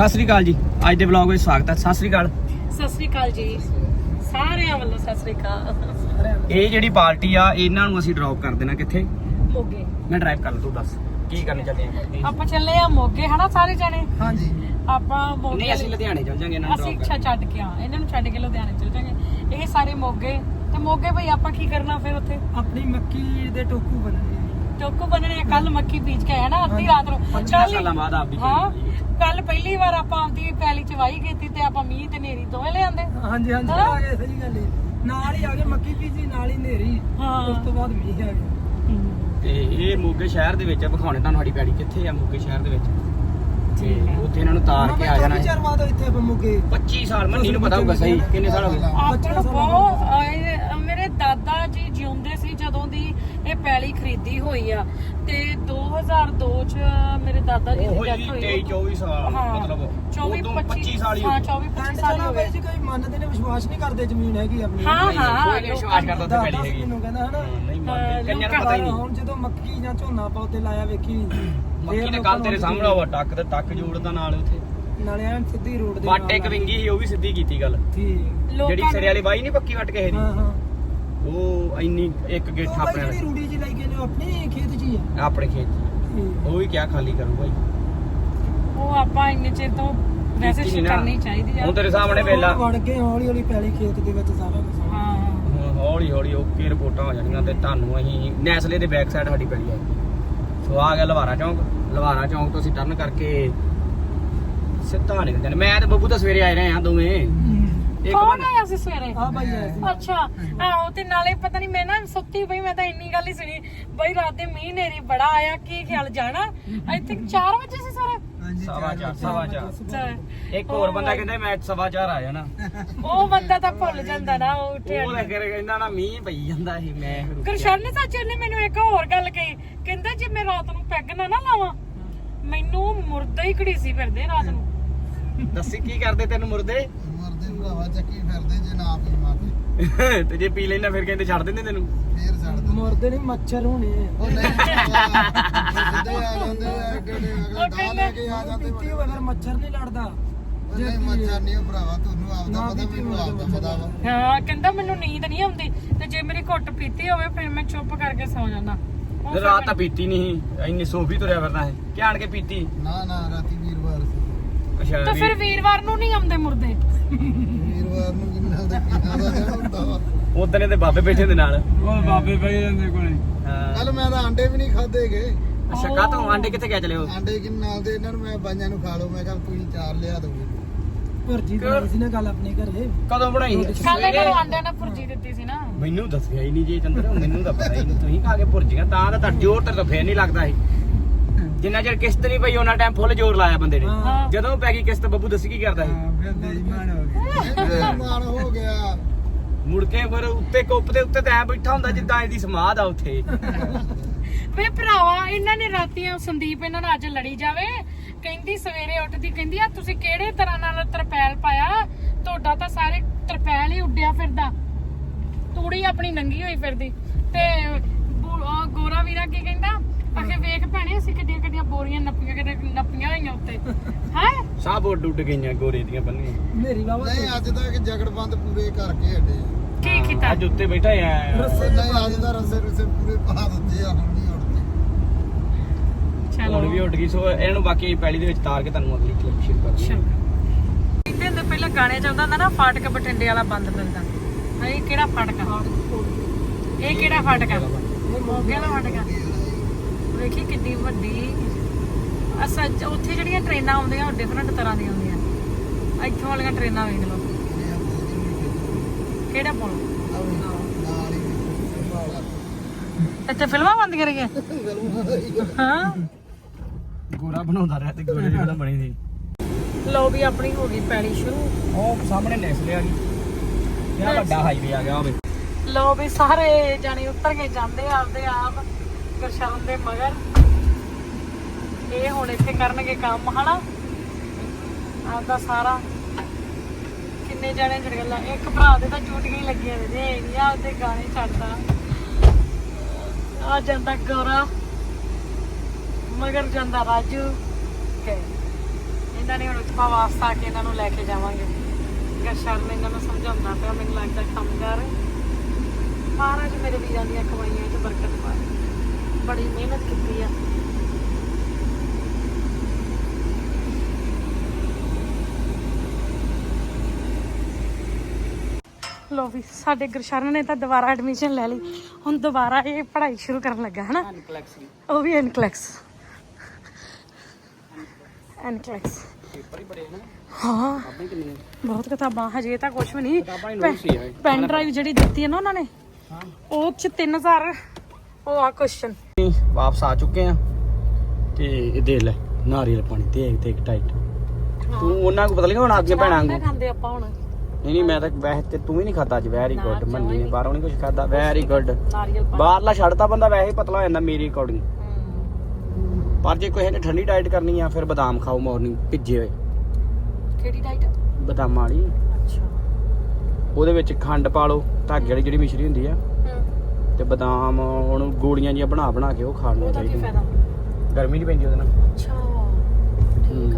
ਸਤਿ ਸ੍ਰੀ ਅਕਾਲ ਜੀ। ਅੱਜ ਦੇ ਵਲੌਗ ਵਿੱਚ ਸਵਾਗਤ ਹੈ। ਸਤਿ ਸ੍ਰੀ ਅਕਾਲ। ਸਤਿ ਸ੍ਰੀ ਅਕਾਲ ਜੀ। ਸਾਰਿਆਂ ਵੱਲੋਂ ਸਤਿ ਸ੍ਰੀ ਅਕਾਲ। ਇਹ ਜਿਹੜੀ ਪਾਰਟੀ ਆ ਇਹਨਾਂ ਨੂੰ ਅਸੀਂ ਡ੍ਰੌਪ ਕਰ ਦੇਣਾ ਕਿੱਥੇ? ਮੋਗੇ। ਮੈਂ ਡਰਾਈਵ ਕਰ ਲਾਂ ਤੂੰ ਦੱਸ ਕੀ ਕਰਨ ਚੱਲੇ ਆ ਆਪਾਂ ਚੱਲੇ ਆ ਮੋਗੇ ਹਨਾ ਸਾਰੇ ਜਣੇ? ਹਾਂਜੀ। ਆਪਾਂ ਮੋਗੇ ਨਹੀਂ ਅਸੀਂ ਲੁਧਿਆਣੇ ਚੱਲ ਜਾਾਂਗੇ ਇਹਨਾਂ ਨੂੰ ਅਸੀਂ ਇੱਛਾ ਛੱਡ ਕੇ ਆ। ਇਹਨਾਂ ਨੂੰ ਛੱਡ ਕੇ ਲੁਧਿਆਣੇ ਚਲ ਜਾਾਂਗੇ। ਇਹ ਸਾਰੇ ਮੋਗੇ। ਤੇ ਮੋਗੇ ਭਈ ਆਪਾਂ ਕੀ ਕਰਨਾ ਫਿਰ ਉੱਥੇ? ਆਪਣੀ ਮੱਕੀ ਦੇ ਟੋਕੂ ਬਣਨੇ ਟੋਕੂ ਬੰਨਣੇ ਕੱਲ ਮੱਕੀ ਬੀਜ ਕੇ ਆਇਆ ਨਾ ਅੱਧੀ ਰਾਤ ਨੂੰ ਕੱਲ੍ਹ ਹੀ- ਸਾਲਾਂ ਬਾਅਦ ਆਪਦੀ ਹਾਂ ਪੈਲੀ ਬੀਜੀ। ਕੱਲ ਪਹਿਲੀ ਵਾਰ ਆਪਾਂ ਆਪਦੀ ਪੈਲੀ ਚ ਕੀਤੀ ਤੇ ਆਪਾਂ ਮੀਂਹ ਤੇ ਨੇਰੀ ਦੋਵੇਂ ਲਿਆਂਦੇ ਹਾਂਜੀ ਹਾਂਜੀ ਹਾਂ। ਆ ਗਏ ਸਹੀ ਗੱਲ ਹੈ ਨਾਲ ਹੀ ਆ ਗਏ ਮੱਕੀ ਬੀਜੀ ਨਾਲ ਹੀ ਨੇਰੀ ਹਾਂ। ਉਸ ਤੋਂ ਬਾਅਦ ਮੀਂਹ ਆ ਗਿਆ ਤੇ ਇਹ ਮੋਗੇ ਸ਼ਹਿਰ ਦੇ ਵਿੱਚ ਆ, ਵਿਖਾਉਣੇ ਤੁਹਾਨੂੰ ਸਾਡੀ ਪੈੜੀ ਕਿੱਥੇ ਆ ਮੋਗੇ ਸ਼ਹਿਰ ਦੇ ਵਿੱਚ ਤੇ ਠੀਕ ਹੈ। ਉੱਥੇ ਇਹਨਾਂ ਨੂੰ ਤਾਰ ਕੇ ਆ ਜਾਣਾ ਹੈ। ਚਾਰ ਬਾਅਦ ਇੱਥੇ ਆਪਾਂ ਮੁੱਕੇ 25 ਸਾਲ ਮੰਨੀ ਨੂੰ ਪਤਾ ਹੋਊਗਾ ਸਹੀ ਕਿੰਨੇ ਸਾਲ ਹੋ ਗਏ ਆਪਾਂ ਨੂੰ ਬਹੁਤ ਆਏ- ਮੇਰੇ ਦਾਦਾ ਜੀ ਜਿਉਂਦੇ ਸੀ ਜਦੋਂ ਦੀ ਇਹ ਪੈਲੀ ਖਰੀਦੀ ਹੋਈ ਆ ਤੇ 2002 ਚ ਮੇਰੇ ਦਾਦਾ ਜੀ ਦੀ ਉਹ ਡੈਥ ਹੀ ਹੋਈ 23 24 ਸਾਲ ਹਾਂ। ਮਤਲਬ 24 ਉਦੋਂ 25 25 ਸਾਲ ਹੀ ਹਾਂ ਹੋ ਗਏ। 24 25 ਪਿੰਡ ਸਾਲ ਹੀ ਹੋ ਗਏ। ਜੀ ਕੋਈ ਮੰਨਦੇ ਨੇ ਵਿਸ਼ਵਾਸ ਨਹੀਂ ਕਰਦੇ ਜ਼ਮੀਨ ਹੈਗੀ ਆਪਣੀ। ਹਾਂ ਹਾਂ। ਕੋਈ ਨਹੀਂ ਵਿਸ਼ਵਾਸ ਕਰਦਾ ਉੱਥੇ ਦਾਦਾ ਹੈਗੀ ਮੈਨੂੰ ਕਹਿੰਦਾ ਹਨਾ। ਨਹੀਂ ਹਾਂ, ਮੰਨਦੇ। ਕਈਆਂ ਨੂੰ ਪਤਾ ਹੀ ਨਹੀਂ। ਹੁਣ ਜਦੋਂ ਮੱਕੀ ਜਾਂ ਝੋਨਾ ਉੱਤੇ ਲਾਇਆ ਵੇਖੀ ਮੱਕੀ ਨੇ ਕੱਲ ਤੇਰੇ ਸਾਹਮਣੇ ਉਹ ਟੱਕ ਤੇ ਟੱਕ ਜੋੜਦਾ ਨਾਲ ਉੱਥੇ। ਨਾਲੇ ਐਨ ਸਿੱਧੀ ਰੋਡ ਦੇ ਵਾਟੇ ਕਵਿੰਗੀ ਸੀ ਉਹ ਵੀ ਸਿੱਧੀ ਕੀਤੀ ਗੱਲ। ਠੀਕ। ਲੋਕਾਂ ਜਿਹੜੀ ਸਿਰੇ ਵਾਲੀ ਬਾਈ ਨਹੀਂ ਪੱਕੀ ਵੱਟ ਕੇ ਹਾਂ ਦੀ? ਹਾਂ। ਉਹ ਇੰਨੀ ਇੱਕ ਗਿੱਠ ਉਹ ਬਾਈ ਆਪਣੇ ਜਿਹੜੀ ਰੂੜੀ ਜੀ ਲਾਈ ਗਏ ਨੇ ਉਹ ਆਪਣੇ ਖੇਤ 'ਚ ਹੀ ਆ। ਆਪਣੇ ਖੇਤ 'ਚ। ਉਹ ਵੀ ਕਿਆ ਖਾਲੀ ਕਰੂ ਭਾਈ। ਉਹ ਆਪਾਂ ਇੰਨੇ ਚਿਰ ਤੋਂ ਵੈਸੇ ਕੀਤੀ ਨੀ ਨਾ। ਕਰਨੀ ਚਾਹੀਦੀ ਆ। ਹੁਣ ਤੇਰੇ ਸਾਹਮਣੇ ਵੇਲਾ। ਵੜ ਕੇ ਹੌਲੀ ਹੌਲੀ ਪੈਲੀ ਖੇਤ ਦੇ ਵਿੱਚ ਸਾਰਾ ਕੁਝ ਹਾਂ ਹੌਲੀ ਹੌਲੀ ਓਕੇ ਰਿਪੋਰਟਾਂ ਹੋ ਜਾਣੀਆਂ ਤੇ ਤੁਹਾਨੂੰ ਅਸੀਂ ਨੈਸਲੇ ਦੇ ਬੈਕ ਸਾਈਡ ਸਾਡੀ ਪੈਲੀ ਆ। ਸੋ ਆ ਗਿਆ ਲਵਾਰਾ ਚੌਂਕ। ਲਵਾਰਾ ਚੌਂਕ ਤੋਂ ਅਸੀਂ ਟਰਨ ਕਰਕੇ ਸਿੱਧਾ ਨਿਕਲ ਜਾਂਦੇ। ਮੈਂ ਤੇ ਬੱਬੂ ਤਾਂ ਸਵੇਰੇ ਆਏ ਰਹੇ ਆ ਦੋਵੇਂ। ਕੌਣ ਆਇਆ ਸੀ ਸਵੇਰੇ? ਆ ਬਾਈ ਆਇਆ ਸੀ। ਅੱਛਾ। ਆਹੋ ਤੇ ਨਾਲੇ ਪਤਾ ਨਹੀਂ ਮੈਂ ਨਾ ਸੁੱਤੀ ਪਈ ਮੈਂ ਤਾਂ ਇੰਨੀ ਗੱਲ ਹੀ ਸੁਣੀ। ਬਈ ਰਾਤ ਦੇ ਮੀਂਹ ਨੇਰੀ ਬੜਾ ਆਇਆ ਕੀ ਖਿਆਲ ਜਾਣਾ? ਆਈ ਥਿੰਕ 4 ਵਜੇ ਸੀ ਸਵੇਰੇ? ਸਵਾ ਚਾਰ ਸਵਾ ਚਾਰ। ਅੱਛਾ। ਇੱਕ ਹੋਰ ਬੰਦਾ ਕਹਿੰਦਾ ਮੈਂ ਸਵਾ ਚਾਰ ਆ ਜਾਣਾ ਉਹ ਬੰਦਾ ਤਾਂ ਭੁੱਲ ਜਾਂਦਾ ਨਾ ਉਹ ਉੱਠਿਆ ਉਹ ਲੱਗ ਰਿਹਾ ਕਹਿੰਦਾ ਨਾ ਮੀਂਹ ਪਈ ਜਾਂਦਾ ਸੀ ਮੈਂ ਫਿਰ ਉੱਠਿਆ। ਗੁਰਸ਼ਨ ਨੇ ਸੱਚ ਉਹਨੇ ਮੈਨੂੰ ਇੱਕ ਹੋਰ ਗੱਲ ਕਹੀ। ਕਹਿੰਦਾ ਜੇ ਮੈਂ ਰਾਤ ਨੂੰ ਪੈਗ ਨਾ ਨਾ ਲਾਵਾਂ ਮੈਨੂੰ ਮੁਰਦਾ ਹੀ ਘੜੀਸੀ ਫਿਰਦੇ ਰਾਤ ਨੂੰ। ਦੱਸੀ ਕੀ ਕਰਦੇ ਤੈਨੂੰ ਮਰਦੇ ਭਰਾਵਾ ਚੱਕੀ ਫਿਰਦੇ ਜੇ ਨਾ ਪੀਵਾਂ ਤੇ ਤੇ ਜੇ ਪੀ ਲੈਣਾ ਫਿਰ ਕਹਿੰਦੇ ਛੱਡ ਦਿੰਦੇ ਤੈਨੂੰ। ਫੇਰ ਛੱਡ ਦੇ ਮਰਦੇ ਨਹੀਂ ਮੱਛਰ ਹੋਣੇ ਉਹ ਨਹੀਂ ਸਿੱਧੇ ਆ ਜਾਂਦੇ ਆ ਅਗਲੇ ਡਾ ਲੈ ਕੇ ਆ ਜਾਂਦੇ ਪੀਤੀ ਹੋਵੇ ਫਿਰ ਮੱਛਰ ਨਹੀਂ ਲੜਦਾ। ਉਹ ਨਹੀਂ ਮੱਛਰ ਨਹੀਂ ਉਹ ਭਰਾਵਾ ਤੁਹਾਨੂੰ ਆਪਦਾ ਨਾ ਪਤਾ ਪੀਤੀ ਮੈਨੂੰ ਹੋਵੇ ਆਪਦਾ ਪਤਾ ਵਾ। ਹਾਂ ਕਹਿੰਦਾ ਮੈਨੂੰ ਨੀਂਦ ਨਹੀਂ ਆਉਂਦੀ ਤੇ ਜੇ ਮੇਰੀ ਘੁੱਟ ਪੀਤੀ ਹੋਵੇ ਫਿਰ ਮੈਂ ਚੁੱਪ ਕਰਕੇ ਸੌ ਜਾਂਦਾ। ਉਹ ਫਿਰ ਰਾਤ ਤਾਂ ਪੀਤੀ ਨਹੀਂ। ਇੰਨੀ ਸੋਫੀ ਤੁਰਿਆ ਫਿਰਦਾ ਹੈ ਕਿਆਣ ਕੇ ਪੀਤੀ? ਨਾ ਨਾ ਰਾਤੀ ਵੀਰਵਾਰ ਸੀ। ਅੱਛਾ ਤਾਂ ਫਿਰ ਵੀਰਵਾਰ ਨੂੰ ਨਹੀਂ ਆਉਂਦੇ ਮੁਰਦੇ। ਵੀਰਵਾਰ ਨੂੰ ਜਿੰਨਾ ਦੇ ਪੀਣਾ ਦਾ ਦਿਨ ਹੁੰਦਾ ਵਾ। ਉਦੋਂ ਦੇ ਬਾਬੇ ਬੈਠੇ ਦੇ ਨਾਲ। ਉਹ ਬਾਬੇ ਪਈ ਜਾਂਦੇ ਕੋਲੇ। ਹਾਂ। ਕੱਲ ਮੈਂ ਤਾਂ ਆਂਡੇ ਵੀ ਨਹੀਂ ਖਾਦੇ ਗਏ ਅੱਛਾ ਕਾ ਤੋਂ ਆਂਡੇ ਕਿੱਥੇ ਗਿਆ ਚਲੇ ਹੋ? ਆਂਡੇ ਕਿ ਨਾਲ ਦੇ ਇਹਨਾਂ ਨੂੰ ਮੈਂ ਬਾਈਆਂ ਨੂੰ ਖਾ ਲਓ। ਮੈਂ ਕਿਹਾ ਤੁਸੀਂ ਚਾਰ ਲਿਆ ਦੋਗੇ ਭਰਜੀ ਦੀ ਸੀ ਨਾ ਗੱਲ ਆਪਣੇ ਘਰੇ। ਕਦੋਂ ਬਣਾਈ? ਕੱਲ ਇਹਨਾਂ ਨੂੰ ਆਂਡਿਆਂ ਨਾਲ ਭੁਰਜੀ ਦਿੱਤੀ ਸੀ ਨਾ। ਮੈਨੂੰ ਦੱਸਿਆ ਹੀ ਨਹੀਂ ਜੀ ਚੰਦਰ ਮੈਨੂੰ ਤਾਂ ਪਤਾ ਹੀ ਨਹੀਂ। ਤੁਸੀਂ ਖਾ ਕੇ ਭੁਰਜੀਆਂ ਤਾਂ ਤਾਂ ਤੁਹਾਡਾ ਜ਼ੋਰ ਤੇ ਤਾਂ ਫੇਰ ਨਹੀਂ ਲੱਗਦਾ ਸੀ। ਜਿੰਨਾ ਚਿਰ ਕਿਸ਼ਤ ਨਹੀਂ ਪਈ ਉਹਨਾਂ ਟਾਈਮ ਫੁੱਲ ਜ਼ੋਰ ਲਾਇਆ ਬੰਦੇ ਨੇ। ਹਾਂ। ਜਦੋਂ ਪੈ ਗਈ ਕਿਸ਼ਤ ਬੱਬੂ ਦੱਸੀ ਕੀ ਕਰਦਾ ਸੀ? ਫਿਰ ਬੇਈਮਾਨ ਹੋ ਗਏ ਇਹ ਮਾਨ ਹੋ। ਗਿਆ। ਮੁੜ ਕੇ ਫਿਰ ਉੱਤੇ ਕੁੱਪ ਦੇ ਉੱਤੇ ਤਾਂ ਐ ਬੈਠਾ ਹੁੰਦਾ ਜਿੱਦਾਂ ਇਹਦੀ ਸਮਾਧ ਆ ਉੱਥੇ। ਵੇ ਭਰਾਵਾ ਇਹਨਾਂ ਨੇ ਰਾਤੀਆਂ ਸੰਦੀਪ ਇਹਨਾਂ ਨਾਲ ਅੱਜ ਲੜੀ ਜਾਵੇ। ਕਹਿੰਦੀ ਸਵੇਰੇ ਉੱਠਦੀ ਕਹਿੰਦੀ ਆ ਤੁਸੀਂ ਕਿਹੜੇ ਤਰ੍ਹਾਂ ਨਾਲ ਤਰਪੈਲ ਪਾਇਆ? ਤੁਹਾਡਾ ਤਾਂ ਸਾਰੇ ਤਰਪੈਲ ਹੀ ਉੱਡਿਆ ਫਿਰਦਾ। ਤੂੜੀ ਆਪਣੀ ਨੰਗੀ ਹੋਈ ਫਿਰਦੀ। ਤੇ ਬੂ- ਆਹ ਗੋਰਾ ਵੀਰਾ ਕੀ ਕਹਿੰਦਾ ਆਖੇ ਵੇਖ ਭੈਣੇ ਅਸੀਂ ਕਿੱਡੀਆਂ ਕਿੱਡੀਆਂ ਬੋਰੀਆਂ ਨੱਪੀਆਂ ਕਿਤੇ ਹੋਈਆਂ ਉੱਤੇ। ਹੈ? ਸਾਹ ਉੱਡ ਉੱਡ ਗਈਆਂ ਗੋਰੇ ਦੀਆਂ ਬੰਨੀਆਂ। ਮੇਰੀ ਬਾਬਾ ਨਹੀਂ ਅੱਜ ਤੱਕ ਜਗੜਬੰਦ ਪੂਰੇ ਕਰਕੇ ਹਟੇ। ਆ। ਕੀ ਕੀਤਾ? ਅੱਜ ਉੱਤੇ ਬੈਠਾ ਆ। ਰੱਸੇ ਨਹੀਂ ਅੱਜ ਦਾ ਰਸੇ ਰਸੇ ਪੂਰੇ ਪਾ ਦਿੱਤੇ ਆ ਹੁਣ ਨਹੀਂ ਉੜਦੇ ਹੁਣ ਵੀ ਚਲੋ ਉੱਡ ਗਈ ਸੋ ਇਹਨੂੰ ਬਾਕੀ ਪੈਲੀ ਦੇ ਵਿੱਚ ਤਾਰ ਕੇ ਤੁਹਾਨੂੰ ਅਗਲੀ ਕਲਿੱਪ ਸ਼ੁਰੂ ਕਰ ਚਲੋ ਕਹਿੰਦੇ ਹੁੰਦੇ ਪਹਿਲਾਂ ਗਾਣੇ ਚ ਆਉਂਦਾ ਹੁੰਦਾ ਨਾ ਫਾਟਕ ਬਠਿੰਡੇ ਵਾਲਾ ਬੰਦ ਮਿਲਦਾ। ਹਾਂ ਇਹ ਕਿਹੜਾ ਫਾਟਕ ਆ? ਇਹ ਕਿਹੜਾ ਫਾਟਕ ਆ? ਮੋਗੇ ਵਾਲਾ ਫਾਟਕ ਆ। ਵੇਖੀ ਕਿੰਨੀ ਵੱਡੀ ਅਸਾਂ ਉੱਥੇ ਜਿਹੜੀਆਂ ਟ੍ਰੇਨਾਂ ਆਉਂਦੀਆਂ ਉਹ ਡਿਫਰੈਂਟ ਤਰ੍ਹਾਂ ਦੀਆਂ ਆਉਂਦੀਆਂ ਇੱਥੋਂ ਵਾਲੀਆਂ ਟ੍ਰੇਨਾਂ ਵੇਖ ਲਓ। ਕਿਹੜਾ ਪੁਲ? ਇੱਥੇ ਫਿਲਮਾਂ ਬੰਦੀਆਂ ਰਹੀਆਂ। ਹਾਂ। ਗੋਰਾ ਬਣਾਉਂਦਾ ਰਿਹਾ ਤੇ ਗੋਰੇ ਫਿਲਮ ਬਣੀ ਸੀ। ਲੋ ਵੀ ਆਪਣੀ ਹੋ ਗਈ ਪੈਣੀ ਸ਼ੁਰੂ। ਉਹ ਸਾਹਮਣੇ ਨੈਸਲੇ ਆ ਗਈ ਕਿਹੜਾ ਵੱਡਾ ਹਾਈਵੇ ਆ ਗਿਆ ਹੋਵੇ ਲੋ ਵੀ ਸਾਰੇ ਜਾਣੇ ਉੱਤਰ ਕੇ ਜਾਂਦੇ ਆਪਦੇ ਆਪ ਗੁਰਸ਼ਰਨ ਦੇ ਮਗਰ। ਇਹ ਹੁਣ ਇੱਥੇ ਕਰਨਗੇ ਕੰਮ, ਹਨਾ? ਆਪਦਾ ਸਾਰਾ। ਕਿੰਨੇ ਜਾਣੇ ਜੜ ਗੱਲਾਂ ਇੱਕ ਭਰਾ ਦੇ ਤਾਂ ਡਿਊਟੀਆਂ ਹੀ ਲੱਗੀਆਂ ਨੇ ਜੇ ਇਹ ਨਹੀਂ ਗਾਣੇ ਛੱਡਦਾ ਆ ਜਾਂਦਾ ਗੋਰਾ, ਮਗਰ ਜਾਂਦਾ ਰਾਜੂ। ਕੇ ਇਹਨਾਂ ਨੇ ਹੁਣ ਉੱਪਾ ਵਾਸਤਾ ਆ ਕੇ ਇਹਨਾਂ ਨੂੰ ਲੈ ਕੇ ਜਾਵਾਂਗੇ। ਗਰਸ਼ਰਨ ਇਹਨਾਂ ਨੂੰ ਸਮਝਾਉਂਦਾ ਪਿਆ, ਮੈਨੂੰ ਲੱਗਦਾ ਕੰਮ ਕਰ। ਮਹਾਰਾਜ ਮੇਰੇ ਵੀਰਾਂ ਦੀਆਂ ਕਮਾਈਆਂ 'ਚ ਬਰਕਤ ਪਾਏ ਬੜੀ ਮਿਹਨਤ ਕੀਤੀ ਆ। ਲੋ ਵੀ ਸਾਡੇ ਗੁਰਸ਼ਰਨ ਨੇ ਤਾਂ ਦੁਬਾਰਾ ਐਡਮਿਸ਼ਨ ਲੈ ਲਈ। ਹੁਣ ਦੁਬਾਰਾ ਇਹ ਪੜ੍ਹਾਈ ਸ਼ੁਰੂ ਕਰਨ ਲੱਗਾ ਹੈ ਨਾ ਉਹ ਵੀ ਐਨਕਲੈਕਸ ਐਨਕਲੈਕਸ ਪੇਪਰ ਹੀ ਬੜੇ ਨਾ। ਹਾਂ। ਆਪਣੇ ਕਿੰਨੇ ਬਹੁਤ ਕਿਤਾਬਾਂ ਹਜੇ ਤਾਂ ਕੁਝ ਵੀ ਨਹੀਂ। ਪੈਨ ਡਰਾਈਵ ਜਿਹੜੀ ਦਿੱਤੀ ਹੈ ਨਾ ਉਹਨਾਂ ਨੇ ਹਾਂ। ਉਹ ਚ 3000 ਉਹ ਆ ਕੁਐਸਚਨ ਵਾਪਸ ਆ ਚੁੱਕੇ ਆ। ਤੇ ਇਹ ਦੇ ਲੈ ਨਾਰੀਅਲ ਪਾਣੀ ਤੇ ਤੇ ਟਾਈਟ ਤੂੰ ਉਹਨਾਂ ਕੋ ਪਤਾ ਲੱਗਾ ਹੁਣ ਆਪਣੀਆਂ ਭੈਣਾਂ ਨੂੰ ਖਾਂਦੇ ਆਪਾਂ ਹੁਣ। ਨਹੀਂ ਨਹੀਂ ਮੈਂ ਤਾਂ ਵੈਸੇ ਤੇ ਤੂੰ ਵੀ ਨਹੀਂ ਖਾਦਾ ਅੱਜ ਵੈਰੀ ਨਾ, ਗੁੱਡ ਮੰਨੀ ਨੇ ਨਹੀਂ। ਬਾਹਰੋਂ ਨਹੀਂ ਕੁਝ ਖਾਦਾ ਵੈਰੀ ਗੁੱਡ ਨਾਰੀਅਲ ਪਾਣੀ ਬਾਹਰਲਾ ਛੱਡਦਾ ਬੰਦਾ ਵੈਸੇ ਹੀ ਪਤਲਾ ਹੋ ਜਾਂਦਾ ਮੇਰੀ ਅਕੋਰਡਿੰਗ ਹਮ। ਪਰ ਜੇ ਕੋਈ ਨੇ ਠੰਡੀ ਡਾਈਟ ਕਰਨੀ ਆ ਫਿਰ ਬਦਾਮ ਖਾਓ ਮਾਰਨਿੰਗ ਭਿੱਜੇ ਹੋਏ। ਕਿਹੜੀ ਡਾਈਟ ਬਦਾਮਾਂ ਵਾਲੀ। ਅੱਛਾ। ਉਹਦੇ ਵਿੱਚ ਖੰਡ ਪਾ ਲਓ ਧਾਗੇ ਵਾਲੀ ਜਿਹੜੀ ਮਿਸ਼ਰੀ ਹੁੰਦੀ ਆ। ਹਮ। ਤੇ ਬਦਾਮ ਉਹਨੂੰ ਗੋਲੀਆਂ ਜੀਆਂ ਬਣਾ ਬਣਾ ਕੇ ਉਹ ਚਾਹੀਦੀਆਂ ਫਾਇਦਾ? ਗਰਮੀ ਨਹੀਂ ਪੈਂਦੀ ਉਹਦੇ ਨਾਲ। ਅੱਛਾ।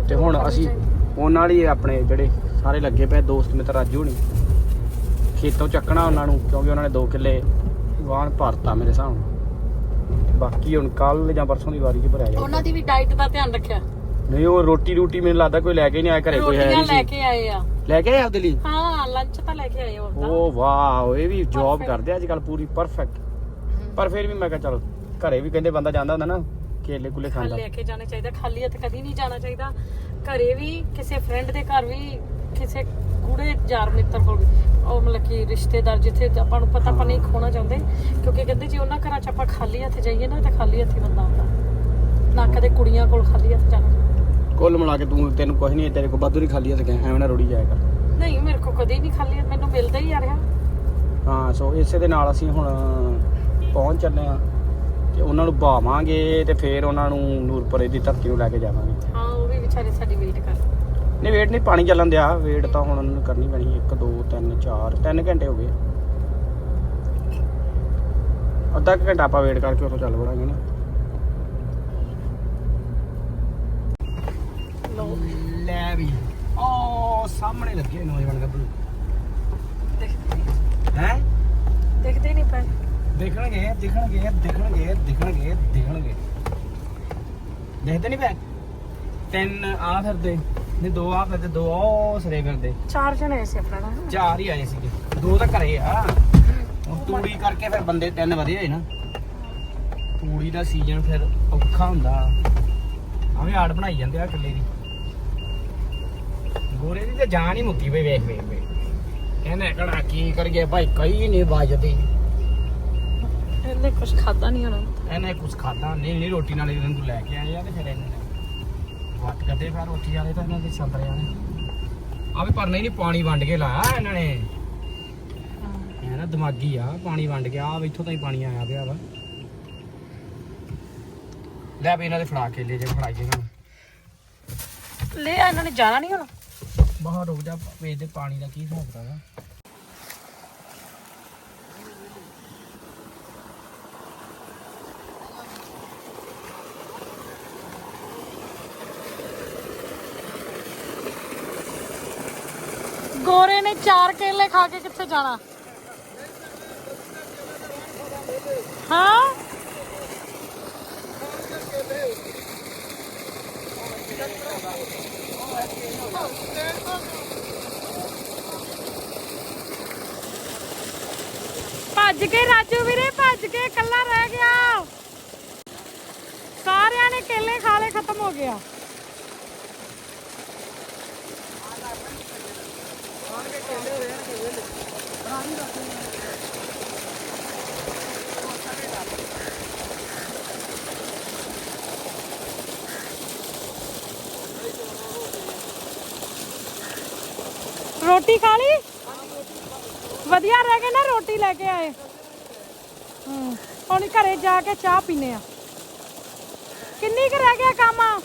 ਤੇ ਹੁਣ ਅਸੀਂ ਉਹਨਾਂ ਹੀ ਆਪਣੇ ਜਿਹੜੇ ਸਾਰੇ ਲੱਗੇ ਪਏ ਦੋਸਤ ਮਿੱਤਰ ਰਾਜੂ ਹੋਣੀ ਖੇਤੋਂ ਚੱਕਣਾ ਉਹਨਾਂ ਨੂੰ ਕਿਉਂਕਿ ਉਹਨਾਂ ਨੇ 2 ਕਿੱਲੇ ਵਾਹਣ ਭਰਤਾ ਮੇਰੇ ਹਿਸਾਬ ਨਾਲ। ਬਾਕੀ ਹੁਣ ਕੱਲ ਜਾਂ ਪਰਸੋਂ ਦੀ ਵਾਰੀ 'ਚ ਭਰਿਆ ਜਾਊਗਾ। ਉਹਨਾਂ ਦੀ ਵੀ ਡਾਈਟ ਦਾ ਧਿਆਨ ਰੱਖਿਆ। ਨਹੀਂ ਉਹ ਰੋਟੀ ਰੂਟੀ ਮੈਨੂੰ ਲੱਗਦਾ ਕੋਈ ਲੈ ਕੇ ਨਹੀਂ ਆਇਆ ਘਰੇ ਕੋਈ ਹੈ ਨਹੀਂ ਲੈ ਕੇ ਆਏ ਆ। ਲੈ ਕੇ ਆਇਆ ਉਹਦੇ ਲਈ? ਹਾਂ ਲੰਚ ਤਾਂ ਲੈ ਕੇ ਆਏ ਉਹ ਤਾਂ। ਉਹ ਵਾਓ ਇਹ ਵੀ ਜੌਬ. ਕਰਦੇ ਅੱਜ ਕੱਲ ਪੂਰੀ ਪਰਫੈਕਟ ਪਰ ਫਿਰ ਵੀ ਮੈਂ ਕਿਹਾ ਚਲ ਘਰੇ ਵੀ ਕਹਿੰਦੇ ਬੰਦਾ ਜਾਂਦਾ ਹੁੰਦਾ ਨਾ ਕੇਲੇ ਕੁਲੇ ਖਾਂਦਾ। ਲੈ ਕੇ ਜਾਣਾ ਚਾਹੀਦਾ ਖਾਲੀ ਹੱਥ ਕਦੀ ਨਹੀਂ ਜਾਣਾ ਚਾਹੀਦਾ। ਘਰੇ ਵੀ ਕਿਸੇ ਫਰੈਂਡ ਦੇ ਘਰ ਵੀ ਕਿਸੇ ਗੂੜੇ ਯਾਰ ਮਿੱਤਰ ਕੋਲ ਉਹ ਮਤਲਬ ਕਿ ਰਿਸ਼ਤੇਦਾਰ ਜਿੱਥੇ ਆਪਾਂ ਨੂੰ ਪਤਾ ਆਪਾਂ ਨਹੀਂ ਖੋਣਾ ਚਾਹੁੰਦੇ ਕਿਉਂਕਿ ਕਹਿੰਦੇ ਜੇ ਉਹਨਾਂ ਘਰਾਂ 'ਚ ਆਪਾਂ ਖਾਲੀ ਹੱਥ ਜਾਈਏ ਨਾ ਤਾਂ ਖਾਲੀ ਹੱਥ ਹੀ ਬੰਦਾ ਆਉਂਦਾ। ਨਾ ਕਦੇ ਕੁੜੀਆਂ ਕੋਲ ਖਾਲੀ ਹੱਥ ਜਾਣਾ। ਕੁੱਲ ਮਿਲਾ ਕੇ ਤੂੰ ਤੈਨੂੰ ਕੁਝ ਨਹੀਂ ਤੇਰੇ ਕੋਲ ਵਾਧੂ ਨਹੀਂ ਖਾਲੀ ਹੱਥ ਗਿਆ ਐਵੇਂ ਨਾ ਰੋੜੀ ਜਾਇਆ ਕਰ। ਨਹੀਂ ਮੇਰੇ ਕੋਲ ਕਦੇ ਨਹੀਂ ਖਾਲੀ ਹੱਥ ਮੈਨੂੰ ਮਿਲਦਾ ਹੀ ਆ ਰਿਹਾ। ਹਾਂ ਸੋ ਇਸੇ ਦੇ ਨਾਲ ਅਸੀਂ ਹੁਣ ਪਹੁੰਚ ਚੱਲੇ ਆ ਤੇ ਉਹਨਾਂ ਨੂੰ ਭਾਵਾਂਗੇ ਤੇ ਫਿਰ ਉਹਨਾਂ ਨੂੰ ਨੂਰਪੁਰੇ ਦੀ ਧਰਤੀ ਨੂੰ ਲੈ ਕੇ ਜਾਵਾਂਗੇ। ਹਾਂ ਉਹ ਵੀ ਵਿਚਾਰੇ ਸਾਡੀ ਵੇਟ ਕਰ ਨਹੀਂ ਵੇਟ ਨਹੀਂ ਪਾਣੀ ਚੱਲਣ ਦਿਆ। ਵੇਟ ਤਾਂ ਹੁਣ ਉਹਨਾਂ ਕਰਨੀ ਪੈਣੀ 1 2 3 4 3 ਘੰਟੇ ਹੋ ਗਏ। ਅੱਧਾ ਘੰਟਾ ਆਪਾਂ ਵੇਟ ਕਰਕੇ ਉੱਥੋਂ ਚੱਲ ਵੜਾਂਗੇ ਨਾ। ਲੋ ਲੈ ਵੀ। ਉਹ ਸਾਹਮਣੇ ਲੱਗੇ ਨੌਜਵਾਨ ਗੱਭਰੂ। ਹੈ? ਦੇਖਦੇ ਨਹੀਂ ਪਏ ਦੇਖਣਗੇ ਦਿਖਣਗੇ ਦਿਖਣਗੇ ਦਿਖਣਗੇ ਦਿਖਣਗੇ। ਦੇਖਦੇ ਨਹੀਂ ਪਏ? ਤਿੰਨ ਆ ਫਿਰਦੇ ਨਹੀਂ ਦੋ ਆ ਫਿਰਦੇ ਦੋ ਉਹ ਸਰੇ ਫਿਰਦੇ। ਚਾਰ ਜਣੇ ਸੀ ਆਪਣਾ ਨਾ ਚਾਰ ਹੀ ਆਏ ਸੀਗੇ ਦੋ ਤਾਂ ਘਰੇ ਆ। ਹੁਣ ਤੂੜੀ ਕਰਕੇ ਫਿਰ ਬੰਦੇ ਤਿੰਨ ਵਧੇ ਹੋਏ ਨਾ। ਤੂੜੀ ਦਾ ਸੀਜ਼ਨ ਫਿਰ ਔਖਾ ਹੁੰਦਾ। ਆਵੇਂ ਆੜ ਬਣਾਈ ਜਾਂਦੇ ਆ ਕਿੱਲੇ ਦੀ। ਗੋਰੇ ਦੀ ਤੇ ਜਾਨ ਹੀ ਮੁੱਕੀ ਪਈ ਵੇਖ ਵੇਖ ਵੇਖ। ਇਹਨੇ ਕਹਣਾ ਕੀ ਕਰੀਏ ਭਾਈ ਕਈ ਨਹੀਂ ਵੱਜਦੀ। ਇਹਨੇ ਕੁਝ ਖਾਦਾ ਨਹੀਂ ਹੋਣਾ। ਇਹਨੇ ਕੁਝ ਖਾਦਾ ਨਹੀਂ ਨਹੀਂ ਰੋਟੀ ਨਾਲ ਇਹਨਾਂ ਨੂੰ ਲੈ ਕੇ ਆਏ ਆ ਤੇ ਫਿਰ ਇਹਨੇ ਕੱਢੇ ਫਿਰ ਰੋਟੀ ਵਾਲੇ ਤਾਂ ਇਹਨਾਂ ਦੇ ਸੰਤਰੇ ਵਾਲੇ। ਆ ਵੀ ਪਰਨਾ ਹੀ ਨਹੀਂ ਪਾਣੀ ਵੰਡ ਕੇ ਲਾਇਆ ਇਹਨਾਂ ਨੇ। ਇਹ ਨਾ ਦਿਮਾਗੀ ਆ ਪਾਣੀ ਵੰਡ ਕੇ ਆ ਇੱਥੋਂ ਤਾਂ ਹੀ ਪਾਣੀ ਆਇਆ ਪਿਆ ਵਾ। ਲੈ ਵੀ ਇਹਨਾਂ ਦੇ ਫੜਾ ਕੇ ਲੈ ਜੇ ਫੜਾਈਏ ਇਹਨਾਂ ਨੂੰ। ਲੈ ਇਹਨਾਂ ਨੇ ਜਾਣਾ ਨਹੀਂ ਹੁਣ? ਬਾਹਰ ਰੁਕ ਜਾ ਵੇਚ ਦੇ ਪਾਣੀ ਦਾ ਕੀ ਹਿਸਾਬ ਗੋਰੇ ਨੇ ਚਾਰ ਕੇਲੇ ਖਾ ਕੇ ਕਿੱਥੇ ਜਾਣਾ ਹਾਂ ਭੱਜ ਕੇ ਰਾਜੂ ਵੀਰੇ, ਭੱਜ ਕੇ ਇਕੱਲਾ ਰਹਿ ਗਿਆ। ਸਾਰਿਆਂ ਨੇ ਕੇਲੇ ਖਾ ਲਏ, ਖਤਮ ਹੋ ਗਿਆ। ਰੋਟੀ ਖਾ ਲਈ? ਵਧੀਆ ਰਹਿ ਗਏ ਨਾ, ਰੋਟੀ ਲੈ ਕੇ ਆਏ। ਹੂੰ, ਹੁਣ ਘਰੇ ਜਾ ਕੇ ਚਾਹ ਪੀਨੇ ਆ। ਕਿੰਨੀ ਕੁ ਰਹਿ ਗਿਆ ਕੰਮ? ਆ